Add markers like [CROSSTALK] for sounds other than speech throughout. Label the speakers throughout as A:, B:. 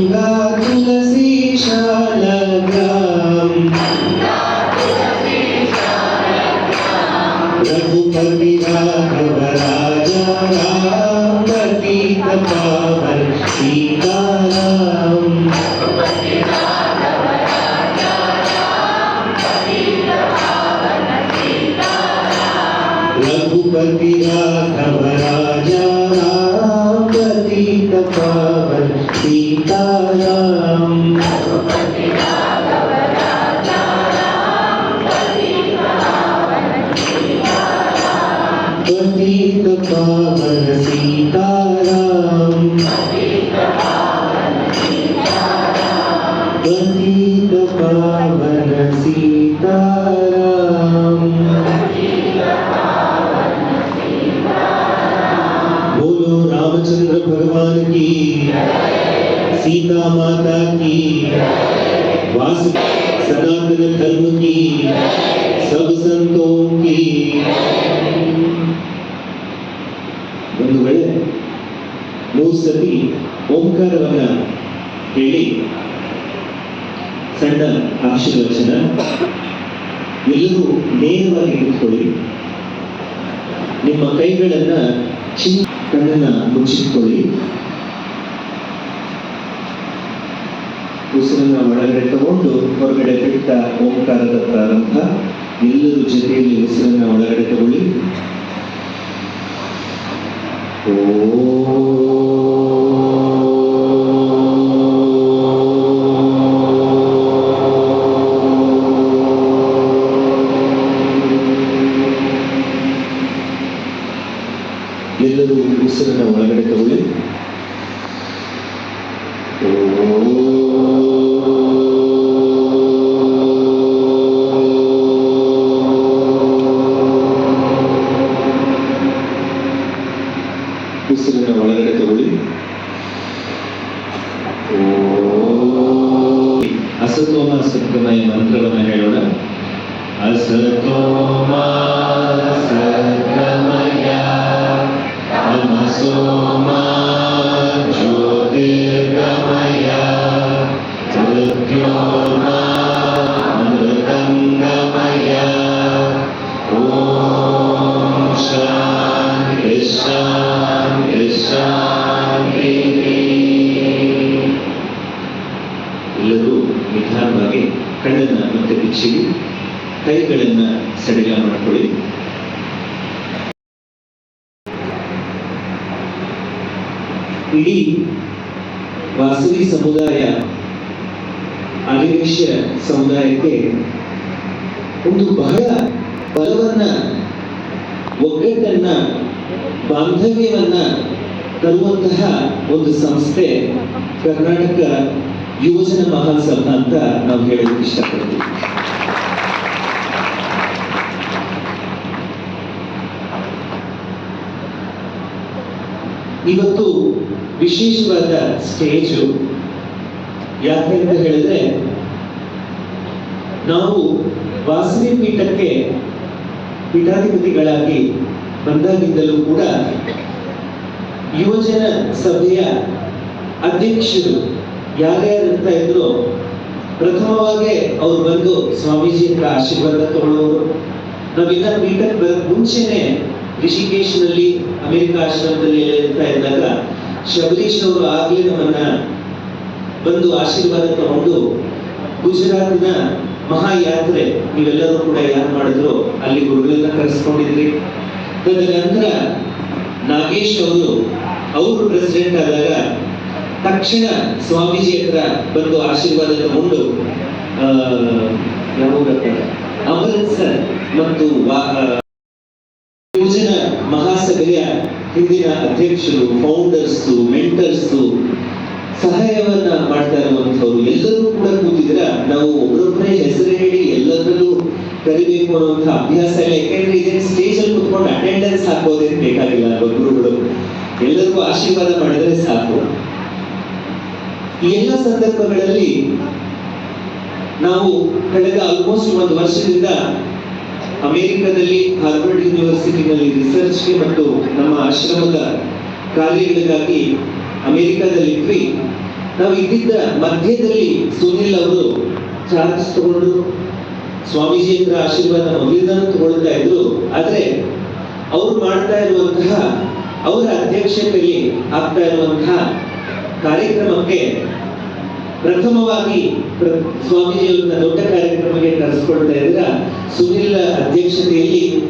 A: sehingga ಸತಿ ಓಂಕಾರವನ್ನ ಹೇಳಿ ಸಣ್ಣ ಆಶೀರ್ವಚನ, ಎಲ್ಲರೂ ನೇರವಾಗಿ ಇಟ್ಕೊಳ್ಳಿ. ನಿಮ್ಮ ಕೈಗಳನ್ನ ಚಿನ್ನ ಕಣ್ಣನ್ನ ಮುಚ್ಚಿಟ್ಕೊಳ್ಳಿ. ಉಸಿರನ್ನ ಒಳಗಡೆ ತಗೊಂಡು ಹೊರಗಡೆ ಬಿಟ್ಟ ಓಂಕಾರದ ಪ್ರಾರಂಭ. ಎಲ್ಲರೂ ಜೊತೆಯಲ್ಲಿ ಉಸಿರನ್ನ ಒಳಗಡೆ ತಗೊಳ್ಳಿ. ಎಲ್ಲರೂ ಇಡೀ ವಾಸವಿ ಸಮುದಾಯ ಆದಿವೇಶ ಸಮುದಾಯಕ್ಕೆ ಒಂದು ಬಹಳ ಬಲವನ್ನ, ಒಗ್ಗಟ್ಟನ್ನ, ಬಾಂಧವ್ಯವನ್ನ ತರುವಂತಹ ಒಂದು ಸಂಸ್ಥೆ ಕರ್ನಾಟಕ ಯುವಜನ ಮಹಾಸಭಾ ಅಂತ ನಾವು ಹೇಳಲಿಕ್ಕೆ ಇಷ್ಟಪಡ್ತೀವಿ. ಇವತ್ತು ವಿಶೇಷವಾದ ಸ್ಟೇಜು ಯಾಕೆ ಅಂತ ಹೇಳಿದ್ರೆ, ನಾವು ವಾಸವಿ ಪೀಠಕ್ಕೆ ಪೀಠಾಧಿಪತಿಗಳಾಗಿ ಬಂದಾಗಿದ್ದಲೂ ಕೂಡ ಯುವಜನ ಸಭೆಯ ಅಧ್ಯಕ್ಷರು ಯಾರ್ಯಾರಂತ ಇದ್ರು ಪ್ರಥಮವಾಗಿ ಅವ್ರು ಬಂದು ಸ್ವಾಮೀಜಿ ಆಶೀರ್ವಾದ ತಗೊಳ್ಳೋರು. ನಾವಿನ್ನ ಪೀಠಕ್ಕೆ ಮುಂಚೆನೇ ಮುಂಚೆನೆ ರಿಷಿಕೇಶ್ನಲ್ಲಿ ಅಮೆರಿಕ ಆಶ್ರಮದಲ್ಲಿ ಅಂತ ಇರ್ತಾ ಇದ್ದಾಗ ಶಬರೀಶ್ ಅವರು ಆಗಲೇ ನಮ್ಮನ್ನ ಬಂದು ಆಶೀರ್ವಾದ ತಗೊಂಡು ಗುಜರಾತ್ನ ಮಹಾಯಾತ್ರೆ ನೀವೆಲ್ಲರೂ ಕೂಡ ಯಾರು ಮಾಡಿದ್ರು ಅಲ್ಲಿ ಗುರುಗಳನ್ನ ಕರೆಸ್ಕೊಂಡಿದ್ರಿ ತದನಂತರ ನಾಗೇಶ್ ಅವರು ಅವರು ಪ್ರೆಸಿಡೆಂಟ್ ಆದಾಗ ತಕ್ಷಣ ಸ್ವಾಮೀಜಿ ಹತ್ರ ಬಂದು ಆಶೀರ್ವಾದ ತಗೊಂಡು? ಅಮೃತ್ಸರ್ ಮತ್ತು ಮಹಾಸಭೆಯ ಹಿಂದಿನ ಅಧ್ಯಕ್ಷರು ಫೌಂಡರ್ಸ್ ಮೆಂಟರ್ಸ್ ಸಹಾಯವನ್ನ ಮಾಡ್ತಾ ಇರುವಂತವ್ರು ಎಲ್ಲರೂ ಕೂಡ ಕೂತಿದ್ರ ನಾವು ಒಬ್ಬರೊಬ್ಬರೇ ಹೆಸರು ಹೇಳಿ ಎಲ್ಲರಲ್ಲೂ ಕರಿಬೇಕು ಅನ್ನುವಂಥ ಅಭ್ಯಾಸ ಇಲ್ಲ. ಯಾಕೆಂದ್ರೆ ಇದೇನು ಸ್ಟೇಜ್ ಅಲ್ಲಿ ಕುತ್ಕೊಂಡು ಅಟೆಂಡೆನ್ಸ್ ಹಾಕೋದೇನು ಬೇಕಾಗಿಲ್ಲ ಗುರುಗಳು. ಎಲ್ಲರಿಗೂ ಆಶೀರ್ವಾದ ಮಾಡಿದ್ರೆ ಸಾಕು. ಈ ಎಲ್ಲ ಸಂದರ್ಭಗಳಲ್ಲಿ ನಾವು ಕಳೆದ ಆಲ್ಮೋಸ್ಟ್ ಒಂದು ವರ್ಷದಿಂದ ಅಮೆರಿಕದಲ್ಲಿ ಹಾರ್ವರ್ಡ್ ಯೂನಿವರ್ಸಿಟಿನಲ್ಲಿ ರಿಸರ್ಚ್ಗೆ ಮತ್ತು ನಮ್ಮ ಆಶ್ರಮದ ಕಾರ್ಯಗಳಿಗಾಗಿ ಅಮೆರಿಕದಲ್ಲಿದ್ವಿ ನಾವು ಇದ್ದಿದ್ದ ಮಧ್ಯದಲ್ಲಿ ಸುನಿಲ್ ಅವರು ಚಾರ್ಜ್ ತಗೊಂಡು ಸ್ವಾಮೀಜಿ ಆಶೀರ್ವಾದವನ್ನು ಆಶೀರ್ವಾದ ಮೊದಲಿಂದನೂ ತಗೊಳ್ತಾ ಇದ್ರು. ಆದ್ರೆ ಅವ್ರು ಮಾಡ್ತಾ ಇರುವಂತಹ, ಅವರ ಅಧ್ಯಕ್ಷತೆಯಲ್ಲಿ ಆಗ್ತಾ ಇರುವಂತಹ ಕಾರ್ಯಕ್ರಮಕ್ಕೆ ಪ್ರಥಮವಾಗಿ ಪ್ರ- ಸ್ವಾಮೀಜಿಯವರನ್ನ ದೊಡ್ಡ ಕಾರ್ಯಕ್ರಮಕ್ಕೆ ಕರೆಸ್ಕೊಳ್ತಾ ಇದ್ರ ಸುನಿಲ್ ಅಧ್ಯಕ್ಷತೆಯಲ್ಲಿ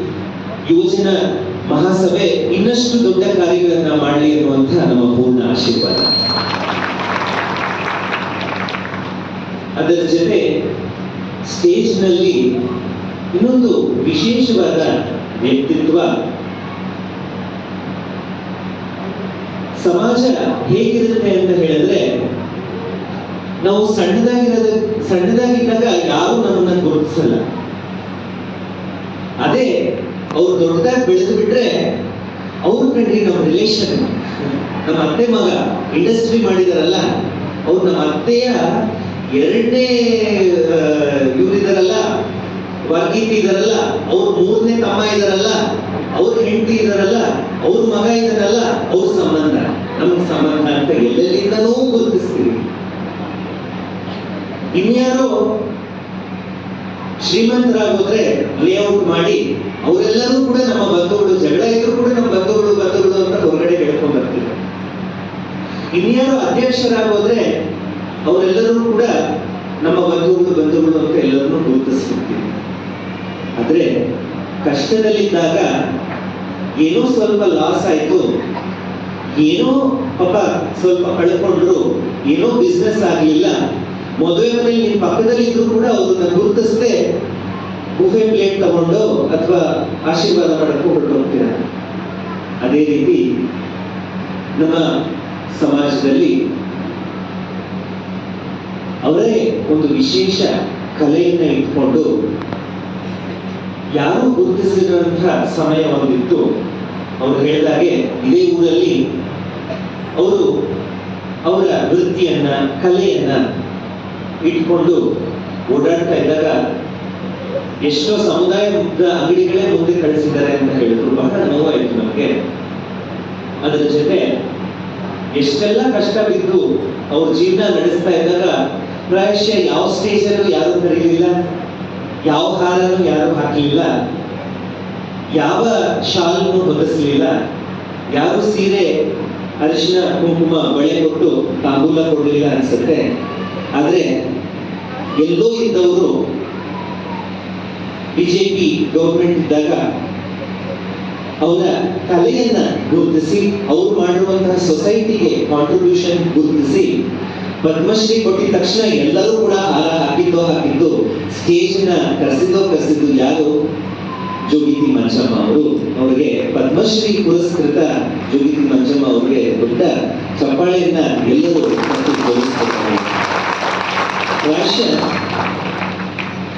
A: ಯೋಜನಾ ಮಹಾಸಭೆ ಇನ್ನಷ್ಟು ದೊಡ್ಡ ಕಾರ್ಯಗಳನ್ನ ಮಾಡಲಿ ಅನ್ನುವಂತಹ ನಮ್ಮ ಪೂರ್ಣ ಆಶೀರ್ವಾದ. ಅದರ ಜೊತೆ ಸ್ಟೇಜ್ನಲ್ಲಿ ಇನ್ನೊಂದು ವಿಶೇಷವಾದ ವ್ಯಕ್ತಿತ್ವ, ಸಮಾಜ ಹೇಗಿರುತ್ತೆ ಅಂತ ಹೇಳಿದ್ರೆ ನಾವು ಸಣ್ಣದಾಗಿರೋದ ಸಣ್ಣದಾಗಿದ್ದಾಗ ಯಾರು ನಮ್ಮನ್ನ ಗುರುತಿಸಲ್ಲ. ಅದೇ, ಅವ್ರು ದೊಡ್ಡದಾಗಿ ಬೆಳೆದು ಬಿಟ್ರೆ ಅವ್ರ ಕಣ್ರಿ ನಮ್ಮ ರಿಲೇಷನ್ ನಮ್ಮ ಅತ್ತೆ ಮಗ ಇಂಡಸ್ಟ್ರಿ ಮಾಡಿದಾರಲ್ಲ, ಅವ್ರು ನಮ್ಮ ಅತ್ತೆಯ ಎರಡನೇ ಇವರಿದಾರಲ್ಲ, ವರ್ಗೀತಿ ಇದಾರಲ್ಲ, ಅವ್ರ ಮೂರನೇ ತಮ್ಮ ಇದಾರಲ್ಲ, ಅವ್ರ ಹೆಂಡತಿ ಇದಾರಲ್ಲ, ಅವ್ರ ಮಗ ಇದಾರಲ್ಲ, ಅವ್ರ ಸಂಬಂಧ. ನಮ್ಗೆ ಸಂಬಂಧ ಅಂತ ಎಲ್ಲೆಲ್ಲಿಂದನೂ ಗುರುತಿಸ್ತೀವಿ. ಇನ್ಯಾರೋ ಶ್ರೀಮಂತರಾಗೋದ್ರೆ ಲೇಔಟ್ ಮಾಡಿ ಅವರೆಲ್ಲರೂ ಕೂಡ ನಮ್ಮ ಬಂಧುಗಳು, ಜಗಳ ಇದ್ರು ಕೂಡ ನಮ್ಮ ಬಂಧುಗಳು ಬಂಧುಗಳು ಅಂತ ಹೊರಗಡೆ ಹೇಳ್ಕೊಂಡು ಬರ್ತೀವಿ. ಇನ್ಯಾರು ಅಧ್ಯಕ್ಷರಾಗೋದ್ರೆ ಅವರೆಲ್ಲರೂ ಕೂಡ ನಮ್ಮ ಬಂಧುಗಳು ಬಂಧುಗಳು ಅಂತ ಎಲ್ಲರನ್ನೂ ಗುರುತಿಸ್ಬಿಡ್ತೀವಿ. ಆದ್ರೆ ಕಷ್ಟದಲ್ಲಿದ್ದಾಗ ಏನೋ ಸ್ವಲ್ಪ ಲಾಸ್ ಆಯ್ತು, ಏನೋ ಪಾಪ ಸ್ವಲ್ಪ ಕಳ್ಕೊಂಡ್ರು ಏನೋ ಬಿಸ್ನೆಸ್ ಆಗ್ಲಿಲ್ಲ ಮದುವೆ ಮನೆಯಲ್ಲಿ ನಿಮ್ ಪಕ್ಕದಲ್ಲಿ ಇದ್ರು ಕೂಡ ಅವ್ರನ್ನ ಗುರುತಿಸದೆ ಗುಹೆ ಪ್ಲೇಟ್ ತಗೊಂಡು ಅಥವಾ ಆಶೀರ್ವಾದ ಮಾಡಕ್ಕೆ ಹೊರಟು ಹೋಗ್ತೀರ ಅದೇ ರೀತಿ ನಮ್ಮ ಸಮಾಜದಲ್ಲಿ ಅವರೇ ಒಂದು ವಿಶೇಷ ಕಲೆಯನ್ನ ಇಟ್ಕೊಂಡು ಯಾರು ಗುರುತಿಸಿರುವಂತಹ ಸಮಯ ಒಂದಿತ್ತು. ಅವರು ಹೇಳಿದಾಗೆ ಇದೇ ಊರಲ್ಲಿ ಅವರು ಅವರ ವೃತ್ತಿಯನ್ನ, ಕಲೆಯನ್ನ ಇಟ್ಕೊಂಡು ಓಡಾಡ್ತಾ ಇದ್ದಾಗ ಎಷ್ಟೋ ಸಮುದಾಯದ ಅಂಗಡಿಗಳೇ ಮುಂದೆ ಕಳಿಸಿದ್ದಾರೆ ಅಂತ ಹೇಳಿದ್ರು ಬಹಳ ನೋವಾಯಿತು ನಮಗೆ. ಅದರ ಜೊತೆ ಎಷ್ಟೆಲ್ಲ ಕಷ್ಟ ಬಿದ್ದು ಅವ್ರ ಜೀವನ ನಡೆಸ್ತಾ ಇದ್ದಾಗ ಪ್ರಾಯಶಃ ಯಾವ ಸ್ಟೇಜಲ್ಲೂ ಯಾರು ಕರೀಲಿಲ್ಲ, ಯಾವ ಹಾರನ್ನು ಯಾರು ಹಾಕಲಿಲ್ಲ, ಯಾವ ಶಾಲನ್ನು ಹೊದಿಸ್ಲಿಲ್ಲ ಯಾರು ಸೀರೆ ಅರಿಶಿನ ಕುಂಕುಮ, ಬಳೆ ಕೊಟ್ಟು ತಾಂಬೂಲ ಕೊಡಲಿಲ್ಲ ಅನ್ಸುತ್ತೆ. ಆದ್ರೆ ಎಲ್ಲೋ ಇದ್ದವರು ಬಿಜೆಪಿ ಗೌರ್ಮೆಂಟ್ ಇದ್ದಾಗ ಅವರ ಕಲೆಯನ್ನ ಗುರುತಿಸಿ, ಅವ್ರು ಮಾಡಿರುವಂತಹ ಸೊಸೈಟಿಗೆ ಕಾಂಟ್ರಿಬ್ಯೂಷನ್ ಗುರುತಿಸಿ, ಪದ್ಮಶ್ರೀ ಕೊಟ್ಟಿದ ತಕ್ಷಣ ಎಲ್ಲರೂ ಕೂಡ ಹಾರ ಹಾಕಿದ್ದೋ ಹಾಕಿದ್ದು ಸ್ಟೇಜ್ನ ಕರೆಸಿದ್ದೋ ಕರೆಸಿದ್ದು ಯಾರು ಜೋಗಿತಿ ಮಂಜಮ್ಮ ಅವರು ಅವರಿಗೆ ಪದ್ಮಶ್ರೀ ಪುರಸ್ಕೃತ ಜೋಗಿತಿ ಮಂಜಮ್ಮ ಅವರಿಗೆ ದೊಡ್ಡ ಚಪ್ಪಾಳೆಯನ್ನ ಎಲ್ಲರೂ.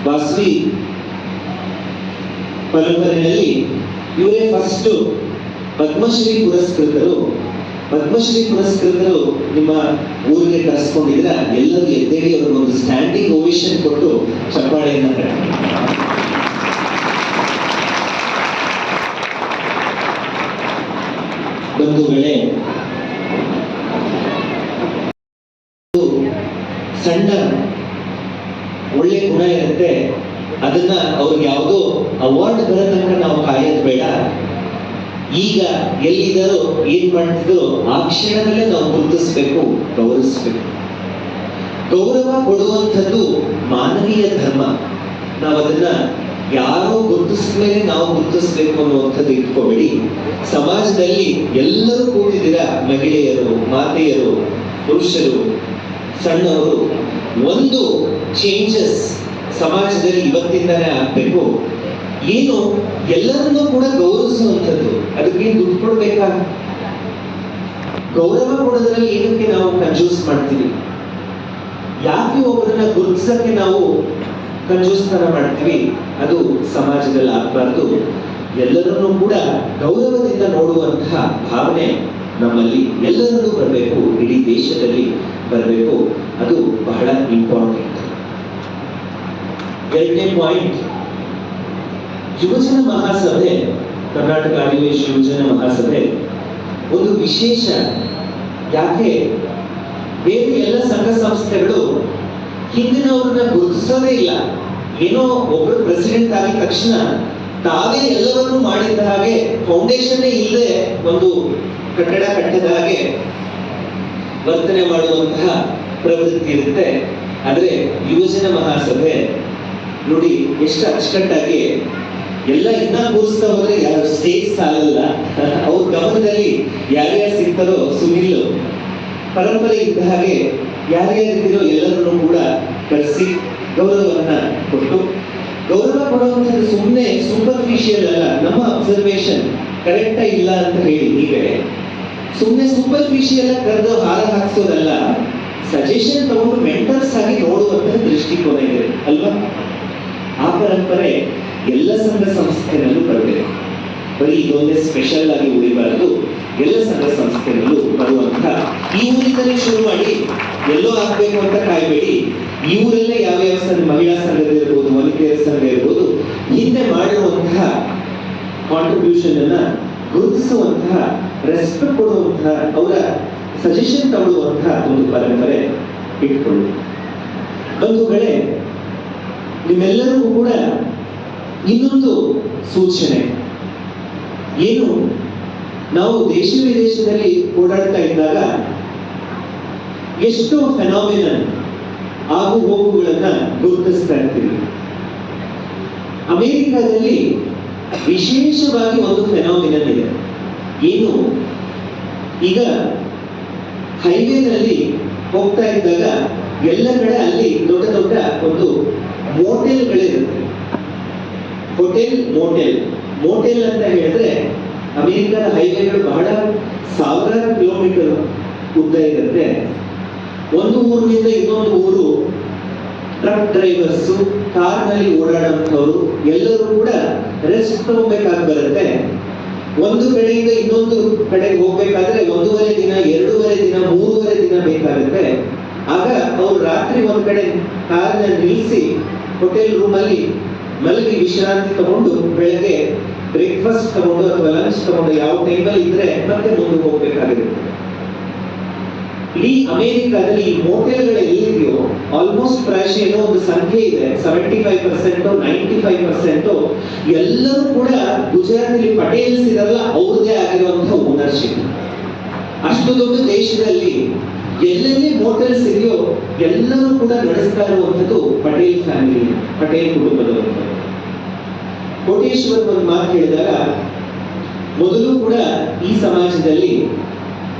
A: ವಾಸವಿ ಪರಂಪರೆಯಲ್ಲಿ ಇವರೇ ಫಸ್ಟ್ ಪದ್ಮಶ್ರೀ ಪುರಸ್ಕೃತರು. ಪದ್ಮಶ್ರೀ ಪುರಸ್ಕೃತರು ನಿಮ್ಮ ಊರಿಗೆ ಕರೆಸ್ಕೊಂಡಿದ್ರ ಎಲ್ಲರೂ ಎದ್ದೇಳಿ ಅವರು ಒಂದು ಸ್ಟ್ಯಾಂಡಿಂಗ್ ಓವೇಶನ್ ಕೊಟ್ಟು ಚಪ್ಪಾಳೆಯನ್ನ ಒಂದು ಸಣ್ಣ ಒಳ್ಳೆ ಗುಣ ಇರುತ್ತೆ ಅದನ್ನ ಅವ್ರಿಗೆ ಯಾವುದೋ ಅವಾರ್ಡ್ ಬರೋ ತನಕ ನಾವು ಕಾಯೋದು ಬೇಡ. ಈಗ ಎಲ್ಲಿದ್ದಾರೋ ಏನ್ ಮಾಡ್ತಿದ್ರು ಆ ಕ್ಷಣದಲ್ಲೇ ನಾವು ಗುರುತಿಸ್ಬೇಕು, ಗೌರವಿಸ್ಬೇಕು. ಗೌರವ ಕೊಡುವಂಥದ್ದು ಮಾನವೀಯ ಧರ್ಮ. ನಾವು ಅದನ್ನ ಯಾರೋ ಗುರುತಿಸ್ಮೇಲೆ ನಾವು ಗುರುತಿಸ್ಬೇಕು ಅನ್ನುವಂಥದ್ದು ಇಟ್ಕೋಬೇಡಿ. ಸಮಾಜದಲ್ಲಿ ಎಲ್ಲರೂ ಕೂಡಿದಿರ ಮಹಿಳೆಯರು, ಮಾತೆಯರು, ಪುರುಷರು, ಸಣ್ಣವರು? ಒಂದು ಚೇಂಜಸ್ ಸಮಾಜದಲ್ಲಿ ಇವತ್ತಿಂದನೇ ಆಗ್ಬೇಕು. ಏನು? ಎಲ್ಲರನ್ನೂ ಕೂಡ ಗೌರವಿಸುವಂಥದ್ದು. ಅದಕ್ಕೆ ದುಡ್ಡು ಕೊಡ್ಬೇಕಾ? ಗೌರವ ಕೊಡೋದ್ರಲ್ಲಿ ಏನಕ್ಕೆ ನಾವು ಕಂಜೂಸ್ ಮಾಡ್ತೀವಿ? ಯಾಕೆ ಒಬ್ಬರನ್ನ ಗುರುತಿಸಕ್ಕೆ ನಾವು ಕಂಜೂಸ್ತನ ಮಾಡ್ತೀವಿ? ಅದು ಸಮಾಜದಲ್ಲಿ ಆಗಬಾರ್ದು. ಎಲ್ಲರನ್ನೂ ಕೂಡ ಗೌರವದಿಂದ ನೋಡುವಂತಹ ಭಾವನೆ ನಮ್ಮಲ್ಲಿ ಎಲ್ಲರಲ್ಲೂ ಬರಬೇಕು. ಇಡೀ ದೇಶದಲ್ಲಿ ಬರಬೇಕು. ಅದು ಬಹಳ ಇಂಪಾರ್ಟೆಂಟ್ ಎರಡನೇ ಪಾಯಿಂಟ್ ಯುವಜನ ಮಹಾಸಭೆ, ಕರ್ನಾಟಕ ಅಧಿವೇಶ ಯುವಜನ ಮಹಾಸಭೆ, ಒಂದು ವಿಶೇಷ. ಯಾಕೆ? ಬೇರೆ ಎಲ್ಲ ಸಂಘ ಸಂಸ್ಥೆಗಳು ಹಿಂದಿನವ್ರನ್ನ ಗುರುತಿಸೋದೇ ಇಲ್ಲ. ಏನೋ ಒಬ್ಬರು ಪ್ರೆಸಿಡೆಂಟ್ ಆಗಿದ ತಕ್ಷಣ ತಾವೇ ಎಲ್ಲವನ್ನೂ ಮಾಡಿದ ಹಾಗೆ ಫೌಂಡೇಶನ್ ಇಲ್ಲದೆ ಒಂದು ಕಟ್ಟಡ ಕಟ್ಟದ ಹಾಗೆ ವರ್ತನೆ ಮಾಡುವಂತಹ ಪ್ರವೃತ್ತಿ ಇರುತ್ತೆ. ಆದರೆ ಯುವಜನ ಮಹಾಸಭೆ ನೋಡಿ ಎಷ್ಟು ಅಚ್ಚುಕಟ್ಟಾಗಿ ಎಲ್ಲ ಇನ್ನ ಕೂರಿಸ್ತಾ ಹೋದ್ರೆ ಯಾರು ಸ್ಟೇಜ್ ಸಾಲಲ್ಲ. [LAUGHS] ಅವ್ರ ಗಮನದಲ್ಲಿ ಯಾರ್ಯಾರು ಸಿಗ್ತಾರೋ ಸುನಿಲ್, ಪರಂಪರೆ ಇದ್ದ ಹಾಗೆ ಯಾರ್ಯಾರಿದ್ದೀರೋ ಎಲ್ಲರನ್ನೂ ಕೂಡ ಕರೆಸಿ ಗೌರವವನ್ನ ಕೊಟ್ಟು. ಗೌರವ ಕೊಡುವಂಥದ್ದು ಸುಮ್ಮನೆ ಸೂಪರ್ಫಿಷಿಯಲ್ ಅಲ್ಲ, ನಮ್ಮ ಅಬ್ಸರ್ವೇಷನ್ ಕರೆಕ್ಟ್ ಇಲ್ಲ ಅಂತ ಹೇಳಿ ನೀವೇ. ಸುಮ್ಮನೆ ಸೂಪರ್ಫಿಷಿಯಲ್ ಕರೆದು ಹಾರ ಹಾಕ್ಸೋದಲ್ಲ. ಸಜೆಷನ್ ತಗೊಂಡು ಮೆಂಟರ್ಸ್ ಆಗಿ ನೋಡುವಂತಹ ದೃಷ್ಟಿಕೋನ ಇದೆ, ಅಲ್ವಾ? ಆ ಪರಂಪರೆ ಎಲ್ಲ ಸಂಘ ಸಂಸ್ಥೆನಲ್ಲೂ ಬರಬೇಕು ಬರೀ ಇದೊಂದೇ ಸ್ಪೆಷಲ್ ಆಗಿ ಉಳಿಬಾರದು. ಎಲ್ಲ ಸಂಘ ಸಂಸ್ಥೆನಲ್ಲೂ ಬರುವಂತ ಈ ಊರಿಂದಲೇ ಶುರು ಮಾಡಿ ಎಲ್ಲೋ ಆಗ್ಬೇಕು ಅಂತ ಕಾಯ್ಬೇಡಿ. ಈ ಊರಲ್ಲೇ ಯಾವ ಯಾವ ಸಂಘ, ಮಹಿಳಾ ಸಂಘದ ಇರ್ಬೋದು, ವನಿತೆಯರ ಸಂಘ ಇರ್ಬೋದು, ಹಿಂದೆ ಮಾಡಿರುವಂತಹ ಕಾಂಟ್ರಿಬ್ಯೂಷನ್ ಅನ್ನ ಗುರುತಿಸುವಂತಹ ರೆಸ್ಪೆಕ್ಟ್ ಕೊಡುವಂತಹ ಅವರ ಸಜೆಷನ್ ತಗೊಳ್ಳುವಂತಹ ಒಂದು ಪರಂಪರೆ ಇಟ್ಕೊಳ್ಳಿ ಬಂಧುಗಳೇ ನಿಮ್ಮೆಲ್ಲರಿಗೂ ಕೂಡ ಇನ್ನೊಂದು ಸೂಚನೆ. ಏನು? ನಾವು ದೇಶ ವಿದೇಶದಲ್ಲಿ ಓಡಾಡ್ತಾ ಇದ್ದಾಗ ಎಷ್ಟೋ ಫೆನಾಮಿನನ್ ಆಗು ಹೋಗುಗಳನ್ನ ಗುರುತಿಸ್ತಾ ಇರ್ತೀವಿ. ಅಮೆರಿಕದಲ್ಲಿ ವಿಶೇಷವಾಗಿ ಒಂದು ಫೆನಾಮಿನನ್ ಇದೆ. ಏನು? ಈಗ ಹೈವೇನಲ್ಲಿ ಹೋಗ್ತಾ ಇದ್ದಾಗ ಎಲ್ಲ ಕಡೆ ಅಲ್ಲಿ ದೊಡ್ಡ ದೊಡ್ಡ ಒಂದು ಮೋಟೆಲ್ಗಳಿರುತ್ತೆ. Hotel, motel. ಮೋಟೆಲ್ ಅಂತ ಹೇಳಿದ್ರೆ ಅಮೆರಿಕದ ಹೈವೇಗಳು ಬಹಳ ಸಾವಿರಾರು ಕಿಲೋಮೀಟರ್ ಉದ್ದ ಇರುತ್ತೆ. ಒಂದು ಊರಿನಿಂದ ಇನ್ನೊಂದು ಊರು ಟ್ರಕ್ ಡ್ರೈವರ್ಸು ಕಾರ್ನಲ್ಲಿ ಓಡಾಡುವಂಥವ್ರು ಎಲ್ಲರೂ ಕೂಡ ರೆಸ್ಟ್ ತಗೋಬೇಕಾಗಿ ಬರುತ್ತೆ. ಒಂದು ಕಡೆಯಿಂದ ಇನ್ನೊಂದು ಕಡೆಗೆ ಹೋಗ್ಬೇಕಾದ್ರೆ ಒಂದೂವರೆ ದಿನ, ಎರಡೂವರೆ ದಿನ, ಮೂರುವರೆ ದಿನ ಬೇಕಾಗುತ್ತೆ. ಆಗ ಅವ್ರು ರಾತ್ರಿ ಒಂದ್ ಕಡೆ ಕಾರ್ನ ನಿಲ್ಲಿಸಿ ಹೋಟೆಲ್ ರೂಮಲ್ಲಿ ಮಲಗಿ ವಿಶ್ರಾಂತಿ ತಗೊಂಡು ಬೆಳಗ್ಗೆ ಬ್ರೇಕ್ಫಾಸ್ಟ್ ತಗೊಂಡು ಅಥವಾ ಲಂಚ್ ತಗೊಂಡು ಯಾವ ಟೈಮಲ್ಲಿ ಇದ್ರೆ ಮತ್ತೆ ಮುಂದೆ ಹೋಗ್ಬೇಕಾಗಿರುತ್ತೆ. ಇಡೀ ಅಮೆರಿಕಾದಲ್ಲಿ ಈ ಎಲ್ಲಿದೆಯೋ ಆಲ್ಮೋಸ್ಟ್ ಪ್ರಾಯಶಃ ಏನೋ ಒಂದು ಸಂಖ್ಯೆ ಇದೆ. Seventy five percent ninety five percent ಎಲ್ಲರೂ ಕೂಡ ಗುಜರಾತಲ್ಲಿ ಪಟೇಲ್ಸ್ ಇರಲ್ಲ ಅವ್ರದೇ ಆಗಿರುವಂತಹ ಓನರ್ಶಿಪ್ ಅಷ್ಟು ದೊಡ್ಡ ದೇಶದಲ್ಲಿ ಎಲ್ಲೆಲ್ಲಿ ಮೋಟೆಲ್ಸ್ ಇದೆಯೋ ಎಲ್ಲರೂ ಕೂಡ ನಡೆಸ್ತಾ ಇರುವಂಥದ್ದು ಪಟೇಲ್ ಫ್ಯಾಮಿಲಿ ಪಟೇಲ್ ಕುಟುಂಬದವರು. ಕೋಟೇಶ್ವರ್ ಒಂದು ಮಾತು ಹೇಳಿದಾಗ ಮೊದಲು ಕೂಡ ಈ ಸಮಾಜದಲ್ಲಿ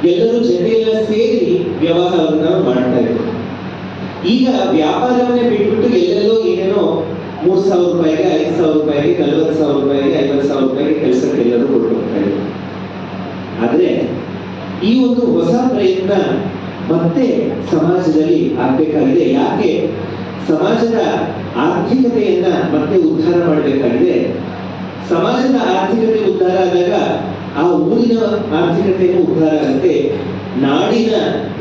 A: ಎಲ್ಲರೂ ಜೊತೆಯೆಲ್ಲ ಸೇರಿ ವ್ಯವಹಾರವನ್ನ ಮಾಡ್ತಾ ಇದ್ರು. ಈಗ ವ್ಯಾಪಾರವನ್ನೇ ಬಿಟ್ಬಿಟ್ಟು ಎಲ್ಲೆಲ್ಲೋ ಏನೇನೋ ಮೂರ್ ಸಾವಿರ ರೂಪಾಯಿಗೆ, ಐದು ಸಾವಿರ ರೂಪಾಯಿಗೆ, ನಲವತ್ತು ಸಾವಿರ ರೂಪಾಯಿಗೆ, ಐವತ್ತು ಸಾವಿರ ರೂಪಾಯಿಗೆ ಕೆಲಸಕ್ಕೆ ಎಲ್ಲರೂ ಕೊಟ್ಟು ಹೋಗ್ತಾ ಇದ್ರು. ಆದ್ರೆ ಈ ಒಂದು ಹೊಸ ಪ್ರಯತ್ನ ಮತ್ತೆ ಸಮಾಜದಲ್ಲಿ ಆಗ್ಬೇಕಾಗಿದೆ. ಯಾಕೆ? ಸಮಾಜದ ಆರ್ಥಿಕತೆಯನ್ನ ಮತ್ತೆ ಉದ್ಧಾರ ಮಾಡಬೇಕಾಗಿದೆ. ಸಮಾಜದ ಆರ್ಥಿಕತೆ ಉದ್ಧಾರ ಆದಾಗ ಆ ಊರಿನ ಆರ್ಥಿಕತೆಯೂ ಉದ್ಧಾರ ಆಗುತ್ತೆ, ನಾಡಿನ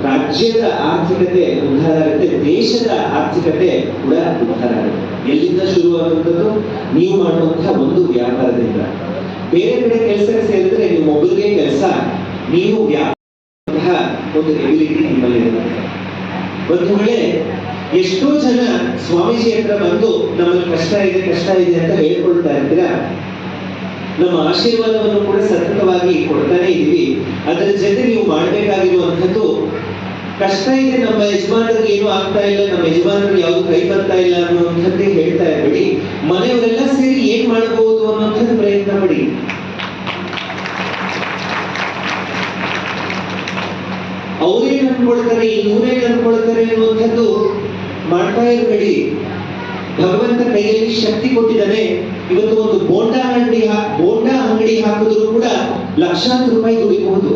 A: ರಾಜ್ಯದ ಆರ್ಥಿಕತೆ ಉದ್ಧಾರ ಆಗುತ್ತೆ, ದೇಶದ ಆರ್ಥಿಕತೆ ಕೂಡ ಉದ್ಧಾರ ಆಗುತ್ತೆ. ಎಲ್ಲಿಂದ ಶುರುವಾಗುವಂಥದ್ದು ನೀವು ಮಾಡುವಂತಹ ಒಂದು ವ್ಯಾಪಾರದಿಂದ. ಬೇರೆ ಕಡೆ ಕೆಲಸಕ್ಕೆ ಸೇರಿದ್ರೆ ನೀವು ಒಬ್ಬರಿಗೆ ಕೆಲಸ, ನೀವು ವ್ಯಾಪಾರ ಒಂದು ಎಬಿಲಿಟಿ ನಿಮ್ಮಲ್ಲಿ ಇರುತ್ತೆ. ವೇಳೆ ಎಷ್ಟೋ ಜನ ಸ್ವಾಮೀಜಿ ಹತ್ರ ಬಂದು ನಮಗೆ ಕಷ್ಟ ಇದೆ ಕಷ್ಟ ಇದೆ ಅಂತ ಹೇಳ್ಕೊಳ್ತಾ ಇರ್ತೀರಾ? ನಮ್ಮ ಆಶೀರ್ವಾದವನ್ನು ಕೂಡ ಸತತವಾಗಿ ಕೊಡ್ತಾನೆ ಇದೀವಿ ಅದರ ಜೊತೆ ನೀವು ಮಾಡಬೇಕಾಗಿರುವಂಥದ್ದು, ಕಷ್ಟ ಇದೆ, ನಮ್ಮ ಯಜಮಾನರಿಗೆ ಏನು ಆಗ್ತಾ ಇಲ್ಲ, ನಮ್ಮ ಯಜಮಾನರಿಗೆ ಯಾವುದು ಕೈ ಬರ್ತಾ ಇಲ್ಲ ಅನ್ನುವಂಥದ್ದೇ ಹೇಳ್ತಾ ಇರಬೇಡಿ. ಮನೆಯವರೆಲ್ಲ ಸೇರಿ ಏನ್ ಮಾಡಬಹುದು ಅನ್ನುವಂಥದ್ದು ಪ್ರಯತ್ನ ಪಡಿ. ಅವ್ರೇನ್ ಅನ್ಕೊಳ್ತಾರೆ ಇನ್ನೂರೇನು ಅನ್ಕೊಳ್ತಾರೆ ಅನ್ನುವಂಥದ್ದು ಮಾಡ್ತಾ ಇರಬೇಡಿ. ಭಗವಂತ ಕೈಯಲ್ಲಿ ಶಕ್ತಿ ಕೊಟ್ಟಿದ್ದಾನೆ. ಇವತ್ತು ಒಂದು ಬೋಂಡಾ ಅಂಗಡಿ ಬೋಂಡಾ ಅಂಗಡಿ ಹಾಕಿದ್ರು ಕೂಡ ಲಕ್ಷಾಂತರ ರೂಪಾಯಿ ದುಡಿಬಹುದು.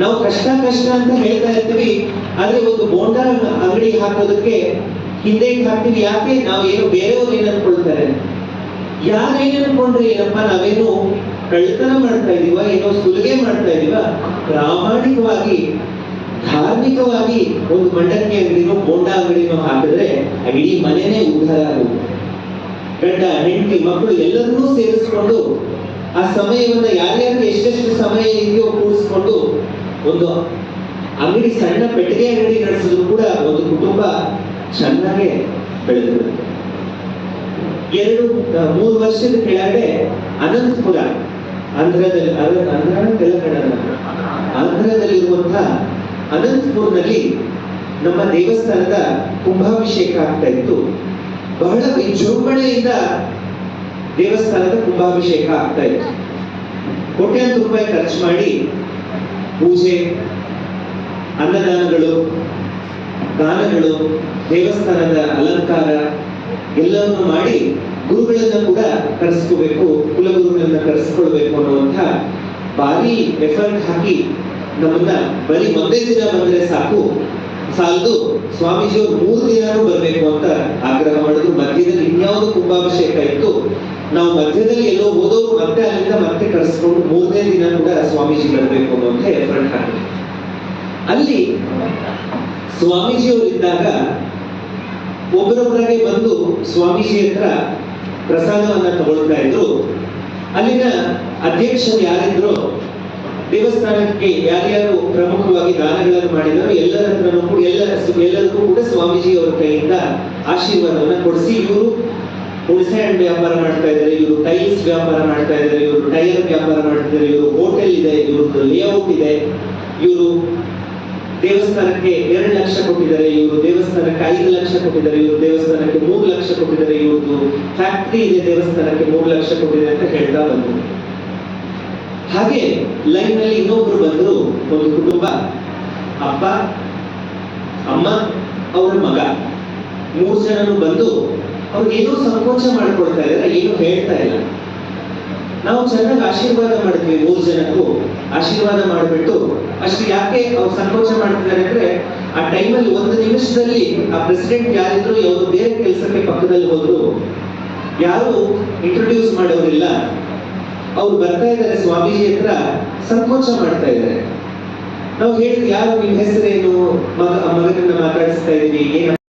A: ನಾವು ಕಷ್ಟ ಕಷ್ಟ ಅಂತ ಹೇಳ್ತಾ ಇರ್ತೀವಿ, ಆದ್ರೆ ಒಂದು ಬೋಂಡಾ ಅಂಗಡಿ ಹಾಕೋದಕ್ಕೆ ಹಿಂದೆ ಹಾಕ್ತೀವಿ. ಯಾಕೆ? ನಾವು ಏನು ಬೇರೆಯವರು ಏನು ಅನ್ಕೊಳ್ತಾರೆ? ಯಾರು ಏನ್ ಅನ್ಕೊಂಡ್ರೆ ಏನಪ್ಪ? ನಾವೇನು ಕಳ್ಳತನ ಮಾಡ್ತಾ ಇದೀವ, ಏನೋ ಸುಲಿಗೆ ಮಾಡ್ತಾ ಇದೀವ? ಪ್ರಾಮಾಣಿಕವಾಗಿ ಧಾರ್ಮಿಕವಾಗಿ ಒಂದು ಮಂಡಕ್ಕಿ ಅಂಗಡಿನೋ ಬೋಂಡಾ ಅಂಗಡಿನೋ ಹಾಕಿದ್ರೆ ಇಡೀ ಮನೆನೇ ಉದ್ಧಾರ ಆಗುತ್ತೆ. ಗಂಡ, ಹೆಂಡತಿ, ಮಕ್ಕಳು ಎಲ್ಲರನ್ನೂ ಸೇರಿಸ್ಕೊಂಡು ಆ ಸಮಯವನ್ನ ಯಾರ್ಯಾರಿಗೆ ಎಷ್ಟೆಷ್ಟು ಸಮಯ ಇದೆಯೋ ಕೂಡಿಸ್ಕೊಂಡು ಒಂದು ಅಂಗಡಿ, ಸಣ್ಣ ಪೆಟ್ಟಿಗೆ ಅಂಗಡಿ ನಡೆಸಿದ್ರು ಕೂಡ ಒಂದು ಕುಟುಂಬ ಚೆನ್ನಾಗೆ ಬೆಳೆದಿರುತ್ತೆ ಎರಡು ಮೂರು ವರ್ಷದ ಕೆಳಗಡೆ ಅನಂತಪುರ, ಆಂಧ್ರದಲ್ಲಿ, ಆಂಧ್ರ ತೆಲಂಗಾಣ ಆಂಧ್ರದಲ್ಲಿರುವಂತಹ ಅನಂತಪುರ್ನಲ್ಲಿ ನಮ್ಮ ದೇವಸ್ಥಾನದ ಕುಂಭಾಭಿಷೇಕ ಆಗ್ತಾ ಇತ್ತು. ಬಹಳ ವಿಜೃಂಭಣೆಯಿಂದ ದೇವಸ್ಥಾನದ ಕುಂಭಾಭಿಷೇಕ ಆಗ್ತಾ ಇತ್ತು. ಕೋಟ್ಯಾಂತರ ರೂಪಾಯಿ ಖರ್ಚು ಮಾಡಿ ಪೂಜೆ, ಅನ್ನದಾನಗಳು, ದಾನಗಳು, ದೇವಸ್ಥಾನದ ಅಲಂಕಾರ ಎಲ್ಲವನ್ನು ಮಾಡಿ ಗುರುಗಳನ್ನ ಕೂಡ ಕರೆಸ್ಕೋಬೇಕು, ಕುಲಗುರುಗಳನ್ನ ಕರೆಸ್ಕೊಳ್ಬೇಕು ಅನ್ನುವಂಥ ಭಾರಿ ಎಫರ್ಟ್ ಹಾಕಿ ನಮ್ಮನ್ನ ಬರೀ ಒಂದೇ ದಿನ ಬಂದ್ರೆ ಸಾಕು. ಸಾಲದು ಸ್ವಾಮೀಜಿಯವರು ಮೂರು ದಿನ ಬರಬೇಕು ಅಂತ ಆಗ್ರಹ ಮಾಡಿದ್ರು. ಮಧ್ಯದಲ್ಲಿ ಇನ್ಯಾವುದು ಕುಂಭಾಭಿಷೇಕ ಇತ್ತು. ನಾವು ಮಧ್ಯದಲ್ಲಿ ಎಲ್ಲೋ ಓದೋರು ಮತ್ತೆ ಅಲ್ಲಿಂದ ಮತ್ತೆ ಕರೆಸ್ಕೊಂಡು ಮೂರನೇ ದಿನ ಕೂಡ ಸ್ವಾಮೀಜಿ ಬರಬೇಕು ಅಂತ ಎಫರ್ಟ್ ಹಾಕಿದ್ರು. ಅಲ್ಲಿ ಸ್ವಾಮೀಜಿಯವರಿದ್ದಾಗ ಒಬ್ಬರೊಬ್ಬರಾಗೆ ಬಂದು ಸ್ವಾಮೀಜಿ ಹತ್ರ ಪ್ರಸಾದವನ್ನ ತಗೊಳ್ತಾ ಇದ್ರು. ಅಲ್ಲಿನ ಅಧ್ಯಕ್ಷರು ಯಾರಿದ್ರು ದೇವಸ್ಥಾನಕ್ಕೆ ಯಾರ್ಯಾರು ಪ್ರಮುಖವಾಗಿ ದಾನಗಳನ್ನು ಮಾಡಿದರೋ ಎಲ್ಲರ ಹತ್ರನೂ ಕೂಡ ಎಲ್ಲರ ಎಲ್ಲರಿಗೂ ಕೂಡ ಸ್ವಾಮೀಜಿ ಅವರ ಕೈಯಿಂದ ಆಶೀರ್ವಾದವನ್ನು ಕೊಡಿಸಿ ಇವರು ಹುಣಸೆ ಹಣ್ಣು ವ್ಯಾಪಾರ ಮಾಡ್ತಾ ಇದ್ದಾರೆ, ಇವರು ಟೈಲ್ಸ್ ವ್ಯಾಪಾರ ಮಾಡ್ತಾ ಇದ್ದಾರೆ, ಇವರು ಟೈರ್ ವ್ಯಾಪಾರ ಮಾಡ್ತಿದ್ದಾರೆ ಇವರು ಹೋಟೆಲ್ ಇದೆ, ಇವರು ಲೇಔಟ್ ಇದೆ, ಇವರು ದೇವಸ್ಥಾನಕ್ಕೆ ಎರಡು ಲಕ್ಷ ಕೊಟ್ಟಿದ್ದಾರೆ, ಇವರು ದೇವಸ್ಥಾನಕ್ಕೆ ಐದು ಲಕ್ಷ ಕೊಟ್ಟಿದ್ದಾರೆ, ಇವರು ದೇವಸ್ಥಾನಕ್ಕೆ ಮೂರು ಲಕ್ಷ ಕೊಟ್ಟಿದ್ದಾರೆ, ಇವ್ರದ್ದು ಫ್ಯಾಕ್ಟ್ರಿ ಇದೆ ದೇವಸ್ಥಾನಕ್ಕೆ ಮೂರು ಲಕ್ಷ ಕೊಟ್ಟಿದೆ ಅಂತ ಹೇಳ್ತಾ ಬಂದ್ರು. ಹಾಗೆ ಲೈನ್ನಲ್ಲಿ ಇನ್ನೊಬ್ರು ಬಂದ್ರು, ಒಂದು ಕುಟುಂಬ. ಅಪ್ಪ, ಅಮ್ಮ, ಅವರ ಮಗ. ಮೂರು ಜನನು ಬಂದು ಅವ್ರಿಗೇನೋ ಸಂಕೋಚ ಮಾಡ್ಕೊಳ್ತಾ ಇದ್ದಾರೆ, ಏನು ಹೇಳ್ತಾ ಇಲ್ಲ. ನಾವು ಚೆನ್ನಾಗಿ ಆಶೀರ್ವಾದ ಮಾಡಿದ್ವಿ ಮೂರು ಜನಕ್ಕೂ. ಆಶೀರ್ವಾದ ಮಾಡಿಬಿಟ್ಟು, ಅಷ್ಟು ಯಾಕೆ ಅವ್ರು ಸಂಕೋಚ ಮಾಡ್ತಿದ್ದಾರೆ ಅಂದ್ರೆ, ಆ ಟೈಮಲ್ಲಿ ಒಂದು ನಿಮಿಷದಲ್ಲಿ ಆ ಪ್ರೆಸಿಡೆಂಟ್ ಯಾರಿದ್ರು ಅವರು ಬೇರೆ ಕೆಲಸಕ್ಕೆ ಪಕ್ಕದಲ್ಲಿ ಹೋದ್ರು, ಯಾರು ಇಂಟ್ರೊಡ್ಯೂಸ್ ಮಾಡೋರಿಲ್ಲ. ಅವ್ರು ಬರ್ತಾ ಇದ್ದಾರೆ ಸ್ವಾಮೀಜಿ ಹತ್ರ ಸಂಕೋಚ ಮಾಡ್ತಾ ಇದ್ದಾರೆ. ನಾವು ಹೇಳಿ ಯಾರು ನಿಮ್ಮ ಹೆಸರೇನು? ಮಗ ಮಗನನ್ನ ಮಾತಾಡಿಸ್ತಾ ಇದ್ದೀವಿ